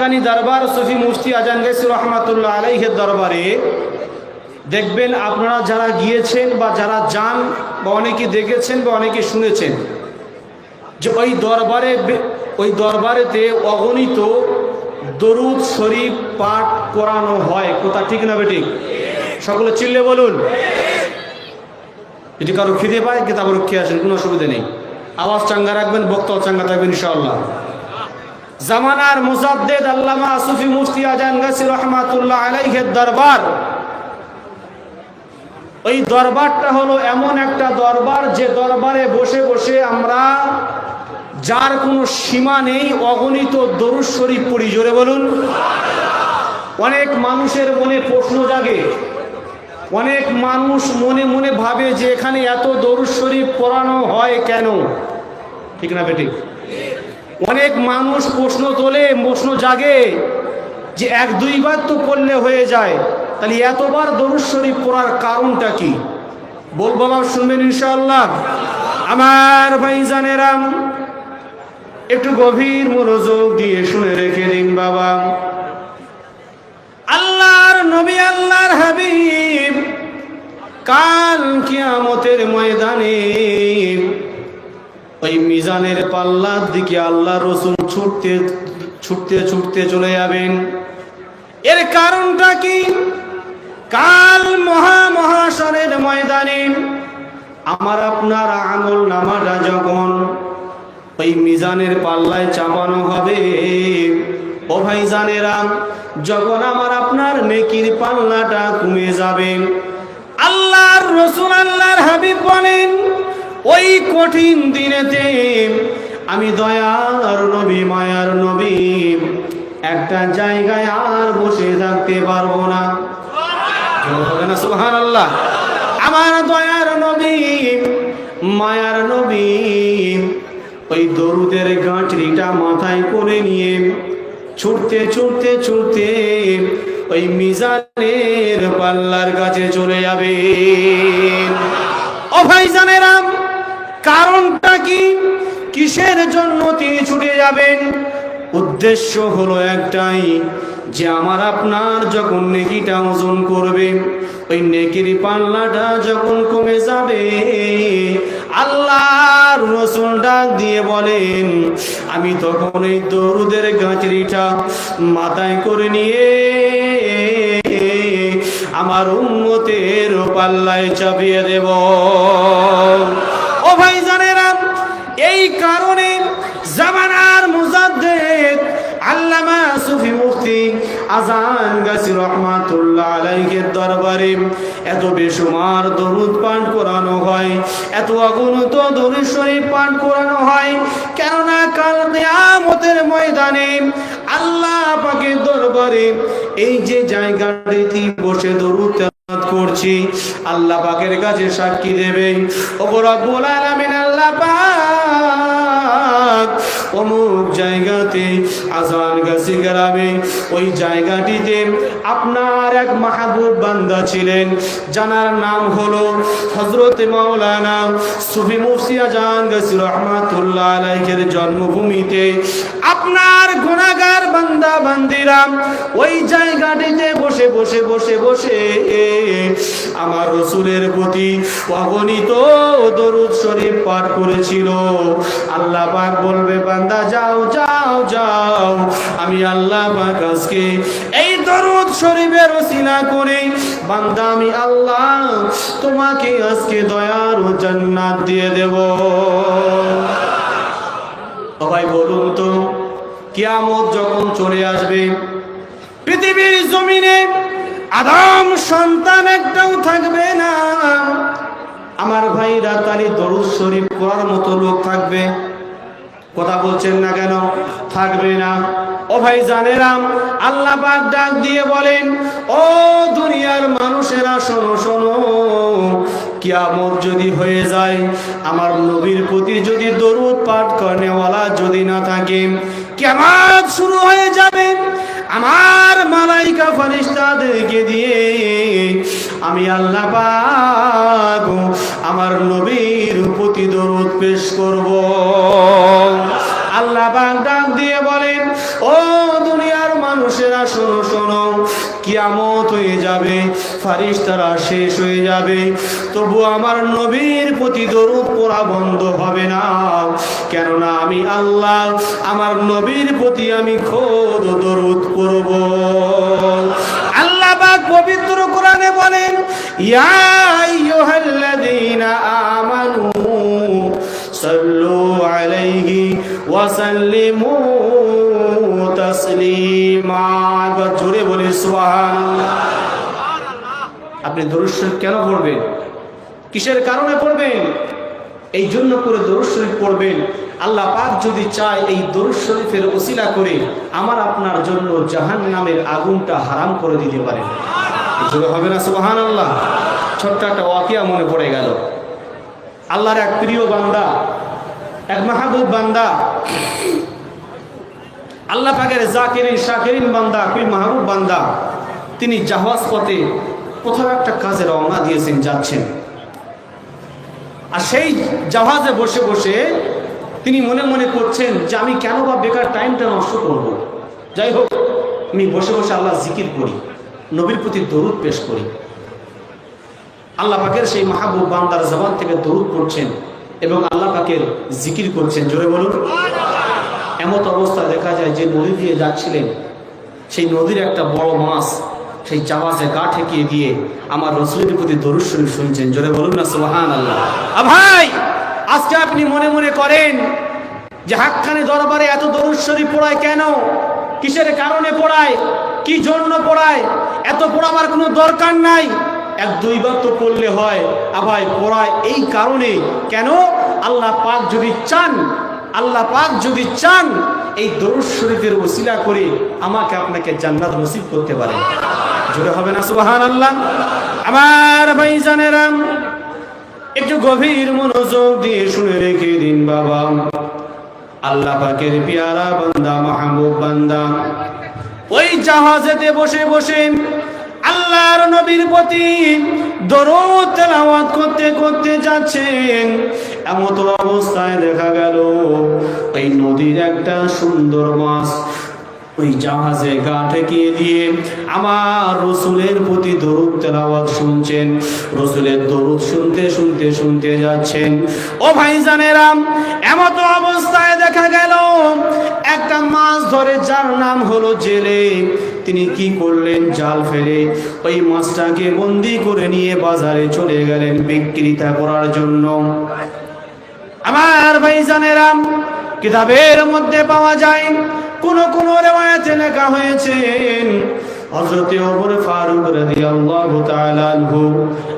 হাক্কানি দরবার সুফি মুফতি আজান গেছি রহমাতুল্লাহ আলাইহের দরবারে। দেখবেন আপনারা যারা গিয়েছেন বা যারা যান বা অনেকে দেখেছেন বা অনেকে শুনেছেন, যে ওই দরবারে ওই দরবারেতে অগণিত দরুদ শরীফ পাঠ করানো হয়। কোথা ঠিক না বেঠিক? সকলে চিল্লে বলুন। যদি কারও খিদে পায়, কিতাব রক্ষে আসেন, কোনো অসুবিধা নেই। আওয়াজ চাঙ্গা রাখবেন, বক্তাও চাঙ্গা থাকবেন, ইনশাআল্লাহ। জামানার মুজাদ্দেদ আল্লামা সুফি মুফতি আজান গাছি রহমাতুল্লাহ আলাইহের দরবার। ওই দরবারটা হলো এমন একটা দরবার, যে দরবারে বসে বসে আমরা যার কোনো সীমা নেই, অগণিত দরুদ শরীফ পড়ি। জোরে বলুন। অনেক মানুষের মনে প্রশ্ন জাগে। অনেক মানুষ মনে মনে ভাবে যে এখানে এত দরুদ শরীফ পড়ানো হয় কেন? ঠিক না বেঠিক? অনেক মানুষ প্রশ্ন তোলে, প্রশ্ন জাগে যে এক দুইবার তো পড়লে হয়ে যায়। তাহলে এতবার দরুদ শরীফ পড়ার কারণটা কি? বলব বাবা শুনবেন ইনশাআল্লাহ। আমার ভাইজানেরাম একটু গভীর মনোযোগ দিয়ে শুনে রেখে দিন বাবা। আল্লাহর নবী, আল্লাহর হাবিব কাল কিয়ামতের ময়দানে ওই মিজানের পাল্লার দিকে আল্লাহ রসুল ছুটতে ছুটতে ছুটতে চলে যাবেন। এর কারণটা কি? কাল মহা মহাসরের ময়দানে আমার আপনার আঙুল নামাটা যখন ওই মিজানের পাল্লায় চাপানো হবে, ও ভাই জানেরাম যখন আমার আপনার নেকির পাল্লাটা কমে যাবে, আল্লাহর রসুল আল্লাহর হাবিব বলেন ওই কঠিন দিনেতে আমি দয়ার নবী মায়ার নবী। একটা জায়গায় আর বসে থাকতে পারব না। সুহান আল্লাহ আমার দয়ার নবী মায়ার নবী। ওই দরুদের গাঁটরিটা মাথায় করে নিয়ে ছুটতে ছুটতে ছুটতে ওই মিজানের পাল্লার কাছে চলে যাবে। ও ভাই জানেরাম কারণটা কি? কিসের জন্য তিনি ছুটে যাবেন? উদ্দেশ্য হলো একটাই, যে আমার আপনার যখন নেকিটা ওজন করবে, ওই নেকির পাল্লাটা যখন কমে যাবে, আল্লাহর রসুল ডাক দিয়ে বলেন, আমি তখন এই দরুদের গাছরিটা মাথায় করে নিয়ে আমার উন্মতের পাল্লায় চাপিয়ে দেব। এই কারণে জামানার মুজাদ্দেদ আল্লামা সুফি মুফতি আজান গাছি রহমাতুল্লাহ আলাইহির দরবারে এত বেসুমার দরুদ পাঠ করানো হয়, এত অগণিত দরুদ শরীফ পাঠ করানো হয়, কেননা কাল কিয়ামতের ময়দানে আল্লাহ পাকের দরবারে এই যে জায়গাটিতে বসে দরুদ করছি। আল্লাহ পাকের কাছে সাক্ষী দেবে। ও রব্বুল আল্লাহ অমুক জায়গাতে আজান গাছি গ্রামে, ওই জায়গাটিতে আপনার এক মাহবুব বান্দা ছিলেন, জানার নাম হলো হজরত মাওলানা সুফি মুফতি আজান গাছি রহমাতুল্লাহ আলাইহির জন্মভূমিতে। আপনার গুণাগার বান্দা, বান্দিরা, ওই জায়গাটিতে বসে বসে বসে বসে আমার রসুলের প্রতি অগণিত দরুদ শরীফ পাঠ করেছিল। আল্লাহ পাক বলবে, বান্দা, যাও যাও যাও। আমি আল্লাহ আজকে এই দরুদ শরীফের ওসিলা করে বান্দা, আমি আল্লাহ তোমাকে আজকে দয়ার ও জান্নাত দিয়ে দেব। সবাই বলুন তো, কিয়ামত যখন চলে আসবে, পৃথিবীর জমিনে আদম সন্তান একটাও থাকবে না। আমার ভাইরা তারই দরুদ শরীফ করার মতো লোক থাকবে। কথা বলছেন না কেন? থাকবে না। ও ভাই জানেরাম আল্লাহ পাক ডাক দিয়ে বলেন, ও দুনিয়ার মানুষেরা, শোনো শোনো, কিয়ামত যদি হয়ে যায়, আমার নবীর প্রতি যদি দরুদ পাঠ করেওয়ালা যদি না থাকে কেমন শুরু হয়ে যাবে। আমার মালাইকা ফারিস্তাদেরকে দিয়ে আমি আল্লাহ পাক আমার নবীর প্রতি দরুদ পেশ করব। আল্লাহ পাক ডাক দিয়ে বলেন, ও দুনিয়ার মানুষেরা, শোনো শোনো, কিয়ামত হয়ে যাবে, ফারিস্তারা শেষ হয়ে যাবে। তবু আমার নবীর প্রতি দরুদ পড়া বন্ধ হবে না। কেননা আমি আল্লাহ, আমার নবীর প্রতি আমি খোদ দরুদ করব আইয়ুহাল্লাযীনা আমানু সাল্লু আলাইহি ওয়া সাল্লিমু তাসলিমা। একবার জোরে বলি, সুবহানাল্লাহ। আপনি দরুদ শরীফ কেন পড়বেন? কিসের কারণে পড়বেন? এই জন্য করে দরুদ শরীফ পড়বেন। আল্লাহ পাক যদি চায় এই দরুদ শরীফের ওসিলা করে, আমার আপনার জন্য জাহান নামের আগুনটা হারাম করে দিতে পারেন। হবে না সুবাহান আল্লাহ ছোট্ট একটা ওয়াকিয়া মনে পড়ে গেল। আল্লাহর এক প্রিয় বান্দা, এক মাহবুব বান্দা। আল্লাহ পাকের জাকিরিন, শাকিরিন বান্দা কুই মাহবুব বান্দা। তিনি জাহাজ পথে কোথাও একটা কাজে রওনা দিয়েছেন, যাচ্ছেন। আর সেই জাহাজে বসে বসে তিনি মনে মনে করছেন যে আমি কেন বা বেকার টাইমটা নষ্ট করব। যাই হোক, আমি বসে বসে আল্লাহ জিকির করি। নবীর প্রতি দরুদ পেশ করি। আল্লাহ পাকের সেই মাহবুব বান্দার জবান থেকে দরুদ করছেন এবং আল্লাহ পাকের জিকির করছেন। জোরে বলুন। এমত অবস্থা দেখা যায় যে নদী দিয়ে যাচ্ছিলেন, সেই নদীর একটা বড় মাছ সেই জাহাজে গা ঠেকিয়ে দিয়ে আমার রসুলের প্রতি দরুদ শরীফ শুনছেন। জোরে বলুন না সোহান আল্লাহ ভাই, আজকে আপনি মনে মনে করেন যে হাক্কানি দরবারে এত দরুদ শরীফ পড়ায় কেন? কিসের কারণে পড়ায়? কি জন্য পড়ায়? এত পড়াবার কোনো দরকার নাই। এক দুইবার তো পড়লে হয়। আভাই পড়ায় এই কারণে কেন? আল্লাহ পাক যদি চান, আল্লাহ পাক যদি চান, এই দরুদ শরীফের ওসিলা করে আমাকে আপনাকে জান্নাত নসিব করতে পারে। জোরে হবে না সুবাহান আল্লাহ আমার ভাই জানেরাম একটু গভীর মনোযোগ দিয়ে শুনে রেখে দিন বাবা। আল্লাহ পাকের পিয়ারা বান্দা, মাহবুব বান্দা। ওই জাহাজেতে বসে বসে আল্লাহর নবীর প্রতি দরুদ তেলাওয়াত করতে করতে যাচ্ছেন। এমত অবস্থায় দেখা গেল, ওই নদীর একটা সুন্দর মাছ ওই জাহাজে গা ঠেকিয়ে দিয়ে আমার রসুলের প্রতি দরুদ তেলাওয়াত শুনছেন। রসুলের দরুদ শুনতে শুনতে শুনতে যাচ্ছেন। ও ভাই জানেরাম এমত অবস্থায় দেখা গেল ধরে যার নাম হলো জেলে। তিনি কি করলেন? জাল ফেলে ওই মাছটাকে বন্দি করে নিয়ে বাজারে চলে গেলেন বিক্রিতা করার জন্য। আমার ভাই জানেরাম কিতাবের মধ্যে পাওয়া যায়, কোন কোন রেওয়ায়তে লেখা হয়েছে হযরতে ওমর ফারুক রাদিয়াল্লাহু তাআলা আনহু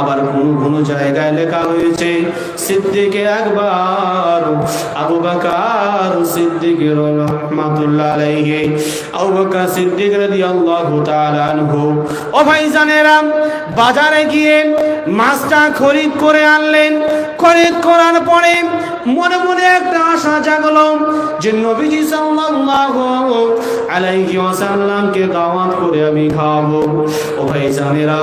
আবার কোন কোন জায়গায় লেখা হয়েছে, সিদ্দিক আকবর, আবু বকর সিদ্দিক রাহমাতুল্লাহ আলাইহি, আবু বকর সিদ্দিক রাদিয়াল্লাহু তাআলা আনহু। ও ভাইজানেরা, বাজারে গিয়ে মাছটা খরিদ করে আনলেন। খরিদ করার পরে মনে মনে একটা আশা জাগলো যে নবীজি সাল্লাল্লাহু আলাইহি ওয়াসাল্লামকে দাওয়াত করে আমি খাব, ও ভাই জানেরা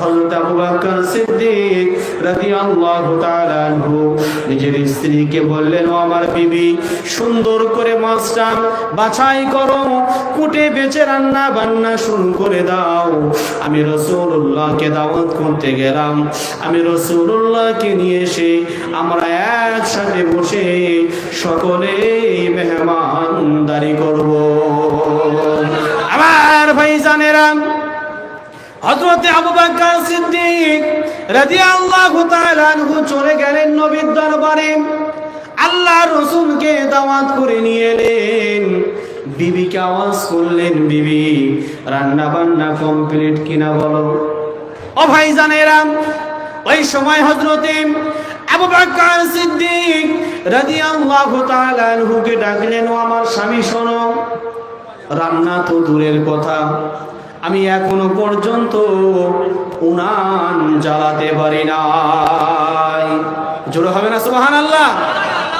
হযরত আবু বকর সিদ্দিক রাদিয়াল্লাহু তাআলা আনহু নিজের স্ত্রীকে বললেন, ও আমার বিবি, সুন্দর করে মাছটা বাছাই করো, কুটে বেচে রান্না বান্না শুরু করে দাও। আমি রসুল্লাহকে দাওয়াত করতে গেলাম। আমি রসুল্লাহকে নিয়ে এসে আমরা একসাথে বসে সকলে মেহমানদারি করব। জানেরা হযরতে আবু বকর সিদ্দিক রাদিয়াল্লাহু তাআলা আনহু চলে গেলেন নবীর দরবারে। আল্লাহ রসুলকে দাওয়াত করে নিয়ে এলেন। বিবিকে আওয়াজ করলেন, বিবি রান্না বান্না কমপ্লিট কিনা বলো? ও ভাই জানেরা ওই সময় হজরতে আবু বকর সিদ্দিক রাদিয়াল্লাহু তাআলা আনহুকে ডাকলেন, ও আমার স্বামী, শোনো। রান্না তো দূরের কথা। আমি এখনও পর্যন্ত উনান জ্বালাতে পারি নাই। জোরে হবে না সুবাহান আল্লাহ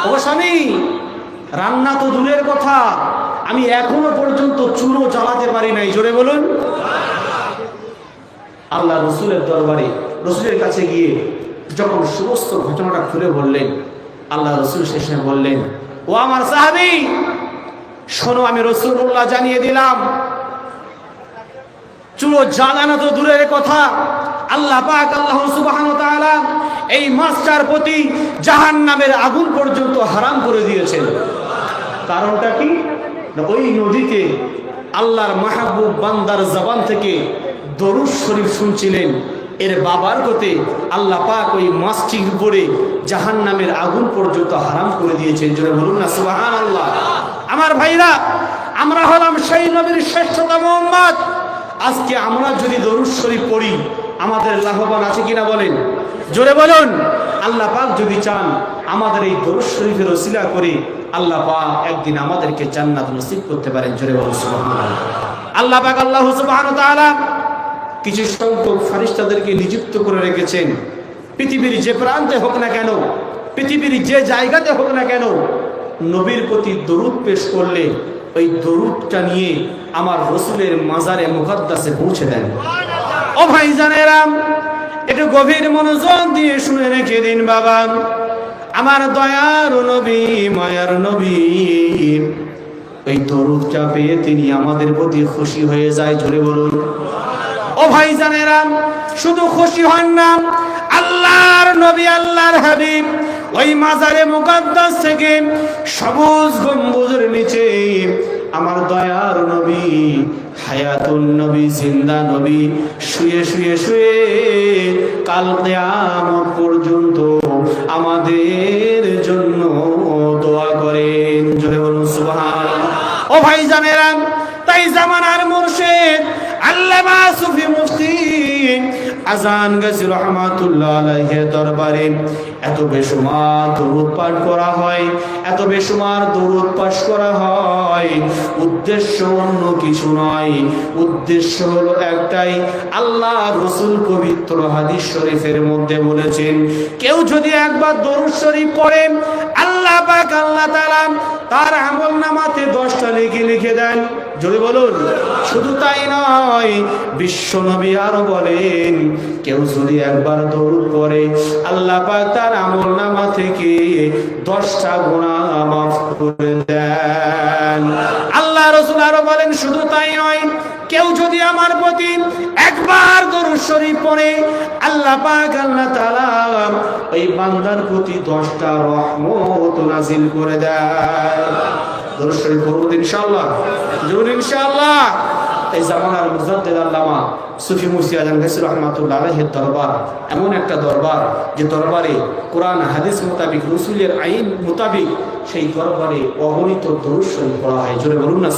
ও স্বামী, রান্না তো দূরের কথা। আমি এখনও পর্যন্ত চুলো জ্বালাতে পারি নাই, জোরে বলুন। আল্লাহ রসুলের দরবারে, রসুলের কাছে গিয়ে যখন সমস্ত ঘটনাটা খুলে বললেন, আল্লাহ রসুল শেষে বললেন, ও আমার সাহাবি শোনো, আমি রসুল্লাহ জানিয়ে দিলাম। চুলো জ্বালানো তো দূরের কথা। আল্লাহ পাক, আল্লাহ সুবহান এই মাছটার প্রতি জাহান্নামের আগুন পর্যন্ত হারাম করে দিয়েছেন। কারণটা কি? ওই নদীতে আল্লাহর মাহবুব বান্দার জবান থেকে দরুদ শরীফ শুনছিলেন। এর বাবার গতে আল্লাহ পাক ওই মাছটির উপরে জাহান নামের আগুন পর্যন্ত হারাম করে দিয়েছেন। জোরে বলুন না সুবাহান আল্লাহ আমার ভাইরা, আমরা হলাম সেই নবীর শ্রেষ্ঠতম উম্মত। আজকে আমরা যদি দরুদ শরীফ পড়ি, আমাদের লাভবান আছে কিনা বলেন? জোরে বলুন। আল্লাহ পাক যদি চান আমাদের এই দরুদ শরীফের ওসিলা করে, আল্লাহ পাক একদিন আমাদেরকে জান্নাত নসিব করতে পারেন। জোরে বলুন, সুবহানাল্লাহ। আল্লাহ পাক আল্লাহ সুবহানাহু ওয়া তাআলা কিছু সংখ্যক ফারিস্তাদেরকে নিযুক্ত করে রেখেছেন। পৃথিবীর যে প্রান্তে হোক না কেন, পৃথিবীর যে জায়গাতে হোক না কেন নবীর প্রতি দরুদ পেশ করলে ওই দরুদটা নিয়ে আমার রসুলের মাজারে মুকদ্দাসে পৌঁছে দেন। ও ভাই জানেরাম একটু গভীর মনোযোগ দিয়ে শুনে রেখে দিন বাবা। আমার দয়ার নবী, মায়ার নবী। এই দরুদটা পেয়ে তিনি আমাদের প্রতি খুশি হয়ে যায়, জোরে বলুন। ও ভাই জানেরা শুধু খুশি হন না, আল্লাহর নবী, আল্লাহর হাবিব ওই মাজারে মুকাদ্দাস থেকে সবুজ গম্বুজের নিচে আমার দয়ার নবী, হায়াতুন নবী, জিন্দা নবী, শুয়ে শুয়ে শুয়ে কাল কিয়ামত পর্যন্ত আমাদের জন্য দোয়া করেন। জোরে বলুন, সুবহানাল্লাহ। ও ভাই জানেরা তাই জামানার মুর্শিদ আল্লামা সুফি মুফতি আজান গাছি রহমাতুল্লাহ আলাইহি দরবারে। এত বেশুমার দরুদ পাঠ করা হয়, এত বেশুমার দরুদ পাঠ করা হয়। উদ্দেশ্য অন্য কিছু নয়, উদ্দেশ্য হলো একটাই। আল্লাহ রসুল পবিত্র হাদিস শরীফের মধ্যে বলেছেন, কেউ যদি একবার দরুদ শরীফ পড়ে, আল্লাহ পাক আল্লাহ তাআলা তার আমল নামাতে দশটা লিখে লিখে দেন। যদি বলুন। শুধু তাই নয়, বিশ্ব নবী আরও বলেন, কেউ যদি একবার দৌড় করে আল্লাহ তার আমল নামা থেকে দশটা গুণা মাফ করে দেন। আল্লাহ রসুল আরও বলেন, শুধু তাই নয়, কেউ যদি আমার প্রতি একবার দরুদ শরীফ পড়ে, আল্লাহ পাক আল্লাহ তাআলা ওই বান্দার প্রতি দশটা রহমত নাজিল করে দেয়। পড়ুন ইনশাআল্লাহ। জরুর ইনশাআল্লাহ। এই জামানার মুজাদ্দিদ আল্লামা সুফি গাছি রহমাতুল্লাহ আলাইহির দরবার, এমন একটা দরবার, যে দরবারে কোরআন, হাদিস মোতাবিক, রসুলের আইন মোতাবিক সেই দরবারে অগণিত শরীফ পড়া হয়। জোরে বলুন না